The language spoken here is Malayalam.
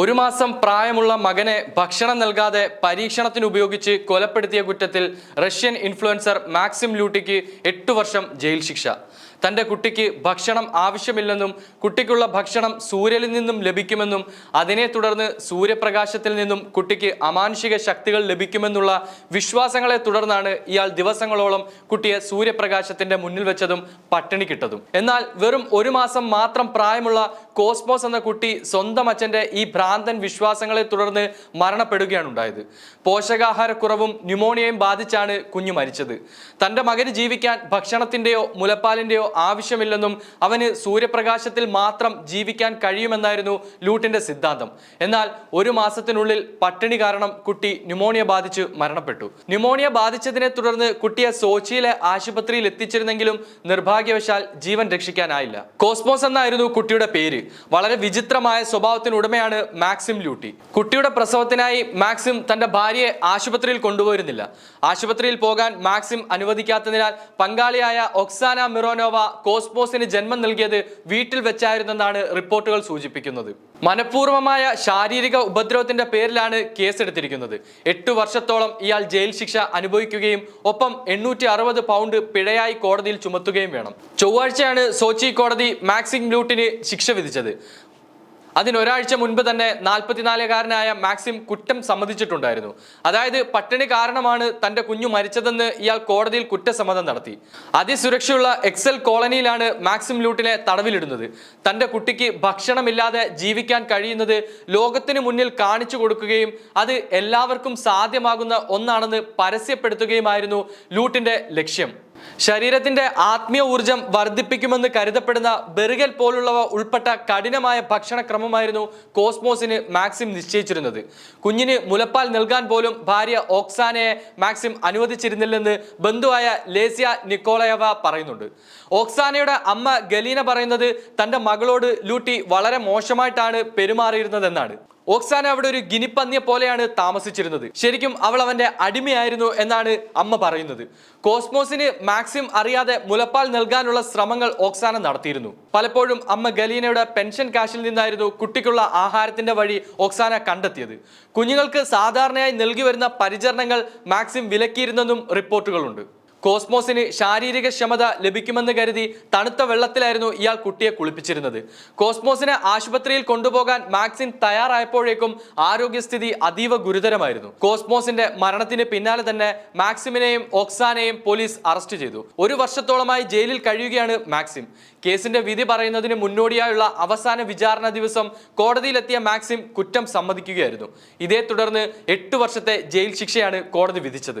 ഒരു മാസം പ്രായമുള്ള മകനെ ഭക്ഷണം നൽകാതെ പരീക്ഷണത്തിന് ഉപയോഗിച്ച് കൊലപ്പെടുത്തിയ കുറ്റത്തിൽ റഷ്യൻ ഇൻഫ്ലുവൻസർ മാക്സിം ലൂട്ടിക്ക് എട്ടു വർഷം ജയിൽ ശിക്ഷ. തന്റെ കുട്ടിക്ക് ഭക്ഷണം ആവശ്യമില്ലെന്നും കുട്ടിക്കുള്ള ഭക്ഷണം സൂര്യനിൽ നിന്നും ലഭിക്കുമെന്നും അതിനെ തുടർന്ന് സൂര്യപ്രകാശത്തിൽ നിന്നും കുട്ടിക്ക് അമാനുഷിക ശക്തികൾ ലഭിക്കുമെന്നുള്ള വിശ്വാസങ്ങളെ തുടർന്നാണ് ഇയാൾ ദിവസങ്ങളോളം കുട്ടിയെ സൂര്യപ്രകാശത്തിന്റെ മുന്നിൽ വെച്ചതും പട്ടിണി കിട്ടതും എന്നാൽ വെറും ഒരു മാസം മാത്രം പ്രായമുള്ള കോസ്മോസ് എന്ന കുട്ടി സ്വന്തം അച്ഛന്റെ ഈ ഭ്രാന്തൻ വിശ്വാസങ്ങളെ തുടർന്ന് മരണപ്പെടുകയാണ് ഉണ്ടായത്. പോഷകാഹാരക്കുറവും ന്യൂമോണിയയും ബാധിച്ചാണ് കുഞ്ഞു മരിച്ചത്. തന്റെ മകന് ജീവിക്കാൻ ഭക്ഷണത്തിന്റെയോ മുലപ്പാലിന്റെയോ ആവശ്യമില്ലെന്നും അവന് സൂര്യപ്രകാശത്തിൽ മാത്രം ജീവിക്കാൻ കഴിയുമെന്നായിരുന്നു ലൂട്ടിന്റെ സിദ്ധാന്തം. എന്നാൽ ഒരു മാസത്തിനുള്ളിൽ പട്ടിണി കാരണം കുട്ടി ന്യൂമോണിയ ബാധിച്ച് മരണപ്പെട്ടു. ന്യൂമോണിയ ബാധിച്ചതിനെ തുടർന്ന് കുട്ടിയെ സോച്ചിയിലെ ആശുപത്രിയിൽ എത്തിച്ചിരുന്നെങ്കിലും നിർഭാഗ്യവശാൽ ജീവൻ രക്ഷിക്കാനായില്ല. കോസ്മോസ് എന്നായിരുന്നു കുട്ടിയുടെ പേര്. വളരെ വിചിത്രമായ സ്വഭാവത്തിന് ഉടമയാണ് മാക്സിം ലൂട്ടി. കുട്ടിയുടെ പ്രസവത്തിനായി മാക്സിം തന്റെ ഭാര്യയെ ആശുപത്രിയിൽ കൊണ്ടുപോയിരുന്നില്ല. ആശുപത്രിയിൽ പോകാൻ മാക്സിം അനുവദിക്കാത്തതിനാൽ പങ്കാളിയായ ഒക്സാന മിറോനോവ കോസ്മോസിന് ജന്മം നൽകിയത് വീട്ടിൽ വെച്ചായിരുന്നെന്നാണ് റിപ്പോർട്ടുകൾ സൂചിപ്പിക്കുന്നത്. മനഃപൂർവമായ ശാരീരിക ഉപദ്രവത്തിന്റെ പേരിലാണ് കേസെടുത്തിരിക്കുന്നത്. എട്ടു വർഷത്തോളം ഇയാൾ ജയിൽ ശിക്ഷ അനുഭവിക്കുകയും ഒപ്പം എണ്ണൂറ്റി അറുപത് പൗണ്ട് പിഴയായി കോടതിയിൽ ചുമത്തുകയും വേണം. ചൊവ്വാഴ്ചയാണ് സോച്ചി കോടതി മാക്സിം ലൂട്ടിന് ശിക്ഷ വിധിച്ചത്. അതിനൊരാഴ്ച മുൻപ് തന്നെ നാൽപ്പത്തിനാലുകാരനായ മാക്സിം കുറ്റം സമ്മതിച്ചിട്ടുണ്ടായിരുന്നു. അതായത് പട്ടിണി കാരണമാണ് തന്റെ കുഞ്ഞു മരിച്ചതെന്ന് ഇയാൾ കോടതിയിൽ കുറ്റസമ്മതം നടത്തി. അതിസുരക്ഷയുള്ള എക്സൽ കോളനിയിലാണ് മാക്സിം ലൂട്ടിനെ തടവിലിടുന്നത്. തന്റെ കുട്ടിക്ക് ഭക്ഷണമില്ലാതെ ജീവിക്കാൻ കഴിയുന്നത് ലോകത്തിന് മുന്നിൽ കാണിച്ചു കൊടുക്കുകയും അത് എല്ലാവർക്കും സാധ്യമാകുന്ന ഒന്നാണെന്ന് പരസ്യപ്പെടുത്തുകയുമായിരുന്നു ലൂട്ടിന്റെ ലക്ഷ്യം. ശരീരത്തിന്റെ ആത്മീയ ഊർജം വർദ്ധിപ്പിക്കുമെന്ന് കരുതപ്പെടുന്ന ബെറുകൽ പോലുള്ളവ ഉൾപ്പെട്ട കഠിനമായ ഭക്ഷണക്രമമായിരുന്നു കോസ്മോസിന് മാക്സിം നിശ്ചയിച്ചിരുന്നത്. കുഞ്ഞിന് മുലപ്പാൽ നൽകാൻ പോലും ഭാര്യ ഓക്സാനയെ മാക്സിം അനുവദിച്ചിരുന്നില്ലെന്ന് ബന്ധുവായ ലേസിയ നിക്കോളയവ പറയുന്നുണ്ട്. ഓക്സാനയുടെ അമ്മ ഗലീന പറയുന്നത് തന്റെ മകളോട് ലൂട്ടി വളരെ മോശമായിട്ടാണ് പെരുമാറിയിരുന്നതെന്നാണ്. ഓക്സാന അവിടെ ഒരു ഗിനിപ്പന്നിയെ പോലെയാണ് താമസിച്ചിരുന്നത്. ശരിക്കും അവൾ അവന്റെ അടിമയായിരുന്നു എന്നാണ് അമ്മ പറയുന്നത്. കോസ്മോസിന് മാക്സിം അറിയാതെ മുലപ്പാൽ നൽകാനുള്ള ശ്രമങ്ങൾ ഓക്സാന നടത്തിയിരുന്നു. പലപ്പോഴും അമ്മ ഗലീനയുടെ പെൻഷൻ കാശിൽ നിന്നായിരുന്നു കുട്ടിക്കുള്ള ആഹാരത്തിന്റെ വഴി ഓക്സാന കണ്ടെത്തിയത്. കുഞ്ഞുങ്ങൾക്ക് സാധാരണയായി നൽകി വരുന്ന പരിചരണങ്ങൾ മാക്സിം വിലക്കിയിരുന്നെന്നും റിപ്പോർട്ടുകളുണ്ട്. കോസ്മോസിന് ശാരീരിക ക്ഷമത ലഭിക്കുമെന്ന് കരുതി തണുത്ത വെള്ളത്തിലായിരുന്നു ഇയാൾ കുട്ടിയെ കുളിപ്പിച്ചിരുന്നത്. കോസ്മോസിനെ ആശുപത്രിയിൽ കൊണ്ടുപോകാൻ മാക്സിൻ തയ്യാറായപ്പോഴേക്കും ആരോഗ്യസ്ഥിതി അതീവ ഗുരുതരമായിരുന്നു. കോസ്മോസിന്റെ മരണത്തിന് പിന്നാലെ തന്നെ മാക്സിമിനെയും ഓക്സാനെയും പോലീസ് അറസ്റ്റ് ചെയ്തു. ഒരു വർഷത്തോളമായി ജയിലിൽ കഴിയുകയാണ് മാക്സിം. കേസിന്റെ വിധി പറയുന്നതിന് മുന്നോടിയായുള്ള അവസാന വിചാരണ ദിവസം കോടതിയിലെത്തിയ മാക്സിം കുറ്റം സമ്മതിക്കുകയായിരുന്നു. ഇതേ തുടർന്ന് എട്ട് വർഷത്തെ ജയിൽ ശിക്ഷയാണ് കോടതി വിധിച്ചത്.